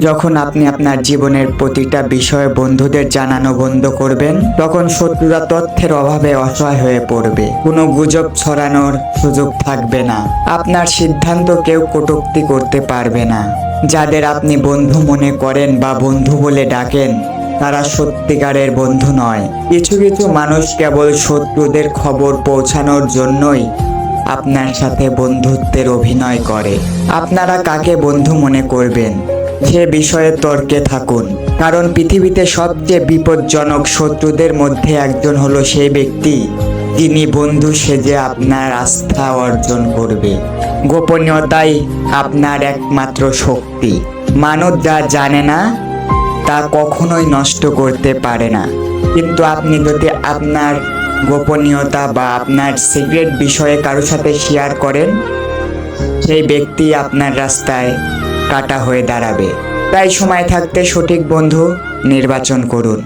যখন আপনি আপনার জীবনের প্রতিটা বিষয়ে বন্ধুদের জানানো বন্ধ করবেন, তখন শত্রুরা তথ্যের অভাবে অসহায় হয়ে পড়বে। কোনো গুজব ছড়ানোর সুযোগ থাকবে না। আপনার সিদ্ধান্ত কেউ কটূক্তি করতে পারবে না। যাদের আপনি বন্ধু মনে করেন বা বন্ধু বলে ডাকেন, তারা সত্যিকারের বন্ধু নয়। কিছু কিছু মানুষ কেবল শত্রুদের খবর পৌঁছানোর জন্যই আপনার সাথে বন্ধুত্বের অভিনয় করে। আপনারা কাকে বন্ধু মনে করবেন? সে বিষয়ে তর্কে থাকুন। কারণ পৃথিবীতে সবচেয়ে বিপজ্জনক শত্রুদের মধ্যে একজন হলো সেই ব্যক্তি যিনি বন্ধু সেজে আপনার আস্থা অর্জন করবে। গোপনীয়তাই আপনার একমাত্র শক্তি। মানব যা জানে না, তা কখনোই নষ্ট করতে পারে না। কিন্তু আপনি যদি আপনার গোপনীয়তা বা আপনার সিক্রেট বিষয়ে কারোর সাথে শেয়ার করেন, সেই ব্যক্তি আপনার রাস্তায় কাটা হয়ে দাঁড়াবে। তাই সময় থাকতে সঠিক বন্ধু নির্বাচন করুন।